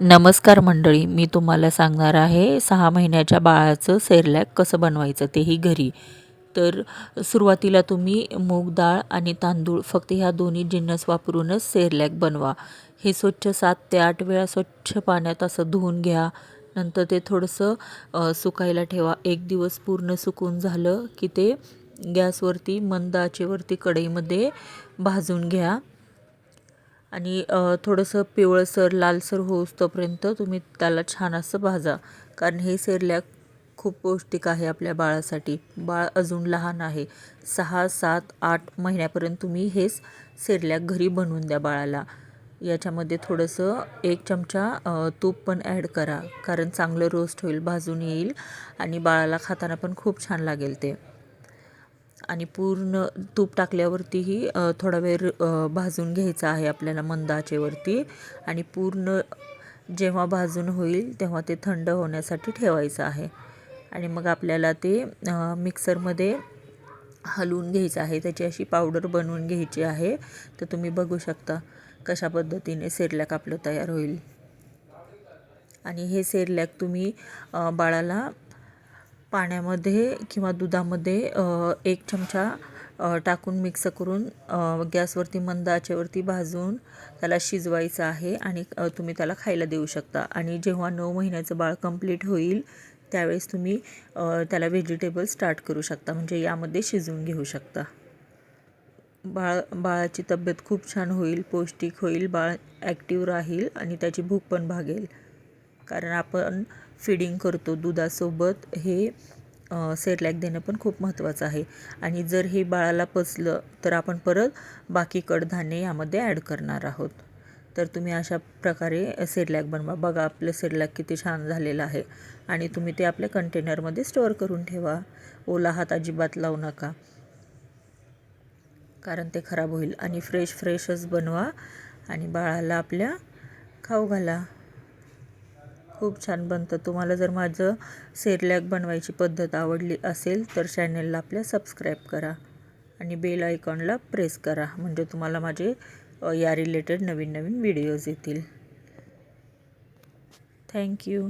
नमस्कार मंडळी मी तुम्हाला सांगणार आहे सहा महिन्याच्या बाळाचं सेरलॅक कसं बनवायचं तेही घरी. तर सुरुवातीला तुम्ही मूग डाळ आणि तांदूळ फक्त ह्या दोन्ही जिन्नस वापरूनच सेरलॅक बनवा. हे स्वच्छ सात ते आठ वेळा स्वच्छ पाण्यात असं धुवून घ्या. नंतर ते थोडंसं सुकायला ठेवा. एक दिवस पूर्ण सुकून झालं की ते गॅसवरती मंद आचेवरती कढईमध्ये भाजून घ्या. आणि थोडंसं पिवळसर लालसर होऊस तोपर्यंत तुम्ही त्याला छान असं भाजा. कारण हे सेरल्या खूप पौष्टिक आहे आपल्या बाळासाठी. बाळ अजून लहान आहे. सहा सात आठ महिन्यापर्यंत तुम्ही हेच सेरल्या घरी बनवून द्या बाळाला. याच्यामध्ये थोडंसं एक चमचा तूप पण ॲड करा. कारण चांगलं रोस्ट होईल भाजून येईल आणि बाळाला खाताना पण खूप छान लागेल ते. आणि पूर्ण तूप टाकल्यावरतीही थोडा वेळ भाजून घ्यायचं आहे आपल्याला मंद आचेवरती आणि पूर्ण जेव्हा भाजून होईल तेव्हा ते थंड होण्यासाठी ठेवायचं आहे. आणि मग आपल्याला ते मिक्सरमध्ये हलवून घ्यायचं आहे. त्याची अशी पावडर बनवून घ्यायची आहे. तर तुम्ही बघू शकता कशा पद्धतीने सेरलॅक आपलं तयार होईल. आणि हे सेरलॅक तुम्ही बाळाला पाण्यामध्ये किंवा दुधामध्ये एक चमचा टाकून मिक्स करून गॅसवरती मंद आचेवरती भाजून त्याला शिजवायचं आहे आणि तुम्ही त्याला खायला देऊ शकता. आणि जेव्हा नऊ महिन्याचं बाळ कंप्लीट होईल त्यावेळेस तुम्ही त्याला व्हेजिटेबल स्टार्ट करू शकता. म्हणजे यामध्ये शिजवून घेऊ शकता. बाळ बाळाची तब्येत खूप छान होईल पौष्टिक होईल बाळ ॲक्टिव्ह राहील आणि त्याची भूक पण भागेल. कारण आपण फिडिंग करतो दुधासोबत हे सेरलॅक देणं पण खूप महत्त्वाचं आहे. आणि जर हे बाळाला पचलं तर आपण परत बाकी कडधान्ये यामध्ये ॲड करणार आहोत. तर तुम्ही अशा प्रकारे सेरलॅक बनवा. बघा आपलं सेरलॅक किती छान झालेलं आहे. आणि तुम्ही ते आपल्या कंटेनरमध्ये स्टोअर करून ठेवा. ओला हात अजिबात लावू नका. कारण ते खराब होईल. आणि फ्रेश फ्रेशच बनवा. आणि बाळाला आपल्या खाऊ घाला. खूप छान बनतं. तुम्हाला जर माझं सेरलॅक बनवायची पद्धत आवडली असेल तर चॅनलला आपल्या सबस्क्राईब करा आणि बेल आयकॉनला प्रेस करा म्हणजे तुम्हाला माझे या रिलेटेड नवीन नवीन व्हिडिओज येतील थँक्यू